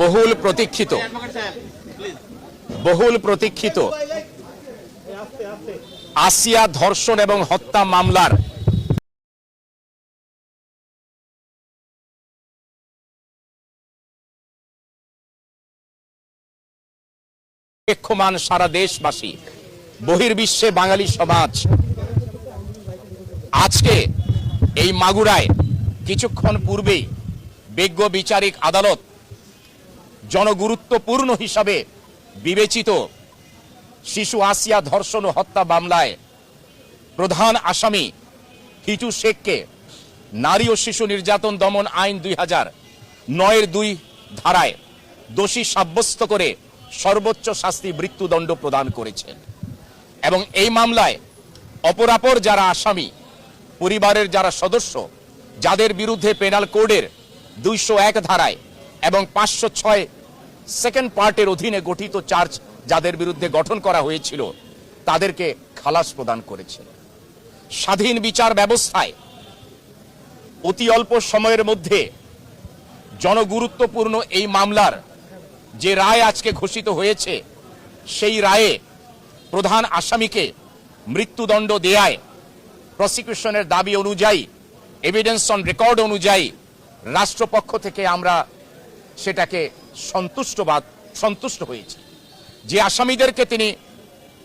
বহুল প্রতীক্ষিত। বহুল প্রতীক্ষিত। আসিয়া ধর্ষণ এবং হত্যা মামলার অপেক্ষমান সারা দেশবাসী, বহির্বিশ্বে বাঙালি সমাজ। আজকে এই মাগুরায় কিছুক্ষণ পূর্বেই বিজ্ঞ বিচারিক আদালত জনগুরুত্বপূর্ণ হিসাবে বিবেচিত শিশু আসিয়া ধর্ষণ হত্যা মামলায় প্রধান আসামি হিটু শেখকে নারী ও শিশু নির্যাতন দমন আইন দুই হাজার নয়ের দুই ধারায় দোষী সাব্যস্ত করে সর্বোচ্চ শাস্তি মৃত্যুদণ্ড প্রদান করেছেন। এবং এই মামলায় অপরাপর যারা আসামি, পরিবারের যারা সদস্য, যাদের বিরুদ্ধে পেনাল কোডের দুইশো এক ধারায় এবং পাঁচশো ছয় সেকেন্ড পার্টের অধীনে গঠিত চার্জ যাদের বিরুদ্ধে গঠন করা হয়েছিল, তাদেরকে খালাস প্রদান করেছেন স্বাধীন বিচার ব্যবস্থায় অতি অল্প সময়ের মধ্যে জনগুরুত্বপূর্ণ এই মামলার যে রায় আজকে ঘোষিত হয়েছে, সেই রায়ে প্রধান আসামিকে মৃত্যুদণ্ড দেয়ায় প্রসিকিউশনের দাবি অনুযায়ী এভিডেন্স অন রেকর্ড অনুযায়ী রাষ্ট্রপক্ষ থেকে আমরা সেটাকে সন্তুষ্টবাদ, সন্তুষ্ট হয়েছে। যে আসামিদেরকে তিনি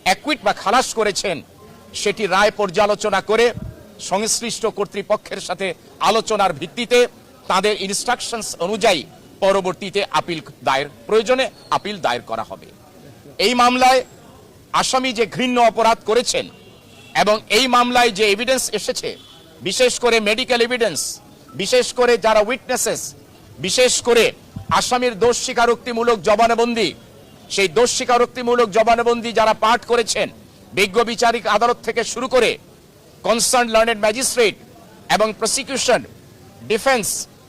অ্যাকুইট বা খালাস করেছেন, সেটি রায় পর্যালোচনা করে সংশ্লিষ্ট কর্তৃপক্ষের সাথে আলোচনার ভিত্তিতে তাদের ইনস্ট্রাকশনস অনুযায়ী পরবর্তীতে আপিল দায়ের প্রয়োজনে আপিল দায়ের করা হবে। এই মামলায় আসামি যে ঘৃণ্য অপরাধ করেছেন এবং এই মামলায় যে এভিডেন্স এসেছে, বিশেষ করে মেডিকেল এভিডেন্স বিশেষ করে যারা উইটনেসেস বিশেষ করে আসামির দোষ স্বীকারোক্তিমূলক জবানবন্দি। সেই দোষ স্বীকারোক্তিমূলক জবানবন্দি যারা পাঠ করেছেন, বিজ্ঞ বিচারিক আদালত থেকে শুরু করে কনসার্ন লার্নেড ম্যাজিস্ট্রেট এবং প্রসিকিউশন ডিফেন্স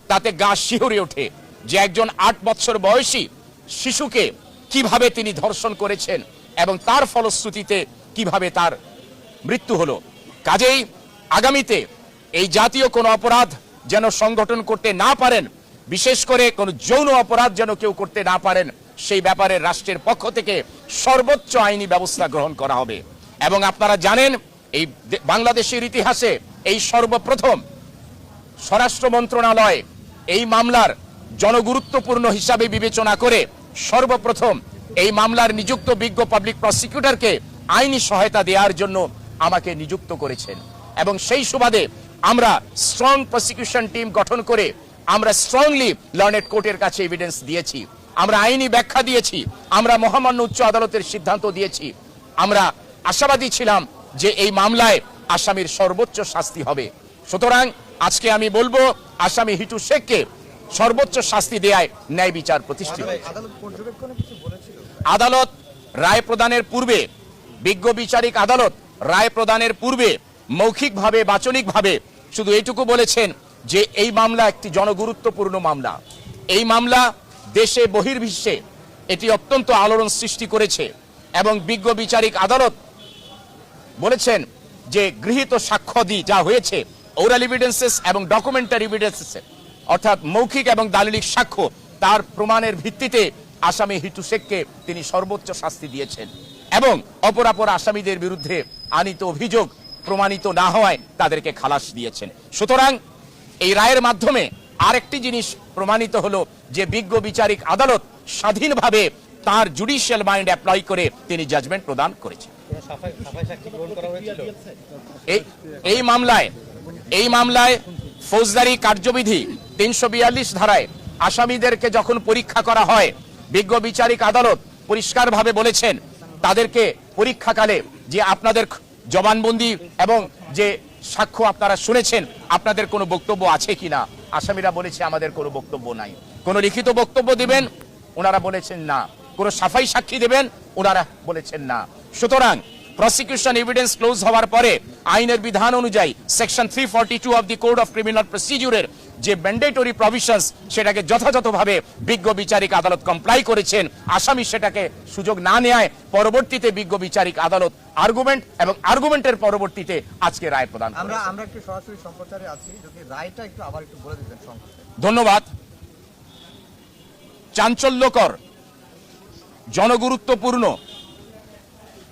তাতে গা শিহরে ওঠে যে একজন আট বছর বয়সী শিশুকে কীভাবে তিনি ধর্ষণ করেছেন এবং তার ফলশ্রুতিতে কীভাবে তার মৃত্যু হলো। কাজেই আগামীতে এই জাতীয় কোনো অপরাধ যেন সংগঠন করতে না পারেন বিশেষ করে কোনো যৌন অপরাধ যেন কেউ করতে না পারেন, সেই ব্যাপারে রাষ্ট্রের পক্ষ থেকে সর্বোচ্চ আইনি ব্যবস্থা গ্রহণ করা হবে। এবং আপনারা জানেন, এই বাংলাদেশের ইতিহাসে এই সর্বপ্রথম স্বরাষ্ট্র মন্ত্রণালয় এই মামলার জনগুরুত্বপূর্ণ হিসাবে বিবেচনা করে সর্বপ্রথম এই মামলার নিযুক্ত বিজ্ঞ পাবলিক প্রসিকিউটরকে আইনি সহায়তা দেওয়ার জন্য আমাকে নিযুক্ত করেছেন। এবং সেই সুবাদে আমরা স্ট্রং প্রসিকিউশন টিম গঠন করে আমরা স্ট্রংলি লার্নেড কোর্টের কাছে এভিডেন্স দিয়েছি। আমরা আইনি ব্যাখ্যা দিয়েছি। আমরা মহামান্য উচ্চ আদালতের সিদ্ধান্ত দিয়েছি। আমরা আশাবাদী ছিলাম যে এই মামলায় আসামির সর্বোচ্চ শাস্তি হবে। সুতরাং আজকে আমি বলব, আসামি হিটু শেখকে সর্বোচ্চ শাস্তি দেয়ায় ন্যায় বিচার প্রতিষ্ঠিত আদালত রায় প্রদানের পূর্বে, বিজ্ঞ বিচারিক আদালত রায় প্রদানের পূর্বে মৌখিকভাবে, বাচনিকভাবে শুধু এইটুকু বলেছেন যে এই মামলা একটি জনগুরুত্বপূর্ণ মামলা। এই মামলা দেশে বহির্বিশ্বে এটি অত্যন্ত আলোড়ন সৃষ্টি করেছে এবং বিজ্ঞ বিচারিক আদালত বলেছেন যে গৃহীত সাক্ষ্যাদি যা হয়েছে ওরাল এভিডেন্সেস এবং ডকুমেন্টারি এভিডেন্সেস অর্থাৎ মৌখিক এবং দালিলিক সাক্ষ্য, তার প্রমাণের ভিত্তিতে আসামি হিটু শেখকে তিনি সর্বোচ্চ শাস্তি দিয়েছেন এবং অপরাপর আসামিদের বিরুদ্ধে আনিত অভিযোগ প্রমাণিত না হওয়ায় তাদেরকে খালাস দিয়েছেন। সুতরাং এই রায়ের মাধ্যমে আরেকটি জিনিস প্রমাণিত হলো যে বিজ্ঞ বিচারিক আদালত স্বাধীনভাবে তার জুডিশিয়াল মাইন্ড অ্যাপ্লাই করে তিনি জাজমেন্ট প্রদান করেছেন। এই মামলায় এই মামলায় ফৌজদারি কার্যবিধি তিনশো বিয়াল্লিশ ধারায় আসামিদেরকে যখন পরীক্ষা করা হয়, বিজ্ঞ বিচারিক আদালত পরিষ্কারভাবে বলেছেন, তাদেরকে পরীক্ষাকালে যে আপনাদের জবানবন্দি এবং যে সাক্ষ্য আপনারা শুনেছেন, আপনাদের কোনো বক্তব্য আছে কি না আসামিরা বলেছে, আমাদের কোনো বক্তব্য নাই। কোনো লিখিত বক্তব্য দিবেন? ওনারা বলেছেন, না। কোনো সাফাই সাক্ষী দেবেন? ওনারা বলেছেন, না। সুতরাং প্রসিকিউশন এভিডেন্স ক্লোজ হওয়ার পরে আইনের বিধান অনুযায়ী section three forty two of the code of criminal প্রসিডিউরের যে ম্যান্ডেটরি প্রভিশনস সেটাকে যথাযথভাবে বিজ্ঞ বিচারিক আদালত কমপ্লাই করেছেন আসামি সেটাকে সুযোগ না নেয় পরবর্তীতে বিজ্ঞ বিচারিক আদালত আর্গুমেন্ট এবং আর্গুমেন্টের পরবর্তীতে আজকে রায় প্রদান আমরা আমরা একটু সরাসরি সম্প্রচারে আছি যদি রায়টা একটু আবার একটু বলে দিতেন ধন্যবাদ। চাঞ্চল্যকর জনগুরুত্বপূর্ণ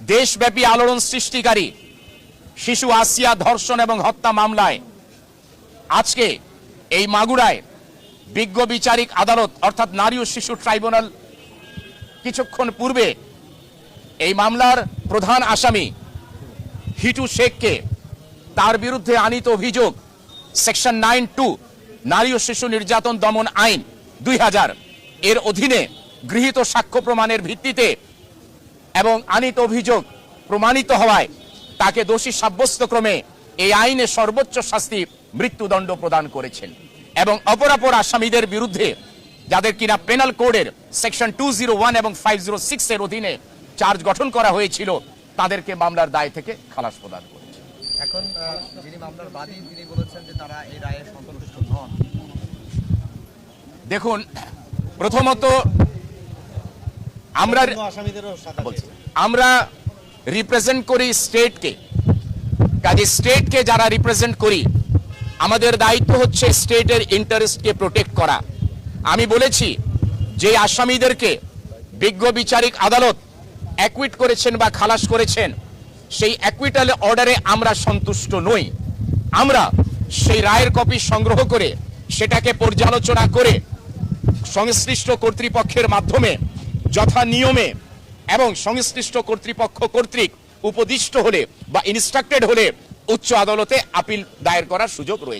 দেশব্যাপী আলোড়ন সৃষ্টিকারী শিশু আসিয়া ধর্ষণ এবং হত্যা মামলায় আজকে এই মাগুরায় বিজ্ঞ বিচারিক আদালত, অর্থাৎ নারী ও শিশু ট্রাইব্যুনাল, কিছুক্ষণ পূর্বে এই মামলার প্রধান আসামি হিটু শেখকে তার বিরুদ্ধে আনিত অভিযোগ, সেকশন নাইন টু, নারী ও শিশু নির্যাতন দমন আইন দুই হাজার। এর অধীনে গৃহীত সাক্ষ্য প্রমাণের ভিত্তিতে এবং আনিত অভিযোগ প্রমাণিত হওয়ায় তাকে দোষী সাব্যস্ত ক্রমে এই আইনে সর্বোচ্চ শাস্তি মৃত্যুদণ্ড প্রদান করেছেন। এবং অপরাপর আসামিদের বিরুদ্ধে যাদের কিনা পেনাল কোডের সেকশন টু জিরো ওয়ান এবং ফাইভ জিরো সিক্স এর অধীনে চার্জ গঠন করা হয়েছিল তাদেরকে মামলার দায় থেকে খালাস প্রদান করেছে। এখন যিনি মামলার বাদী তিনি বলেছেন যে তারা এই রায়ে সন্তুষ্ট নন। দেখুন প্রথমত আমরা। আমরা রিপ্রেজেন্ট করি স্টেটকে কাজে স্টেটকে যারা রিপ্রেজেন্ট করি আমাদের দায়িত্ব হচ্ছে স্টেটের ইন্টারেস্টকে প্রোটেক্ট করা। আমি বলেছি, যে আসামিদেরকে বিজ্ঞ বিচারিক আদালত অ্যাকুইট করেছেন বা খালাস করেছেন, সেই অ্যাকুইটাল অর্ডারে আমরা সন্তুষ্ট নই। আমরা সেই রায়ের কপি সংগ্রহ করে, সেটাকে পর্যালোচনা করে, সংশ্লিষ্ট কর্তৃপক্ষের মাধ্যমে, যথা নিয়মে এবং সংশ্লিষ্ট কর্তৃপক্ষ কর্তৃক উপদিষ্ট হলে বা ইনস্ট্রাক্টেড হলে উচ্চ আদালতে আপিল দায়ের করার সুযোগ রয়েছে।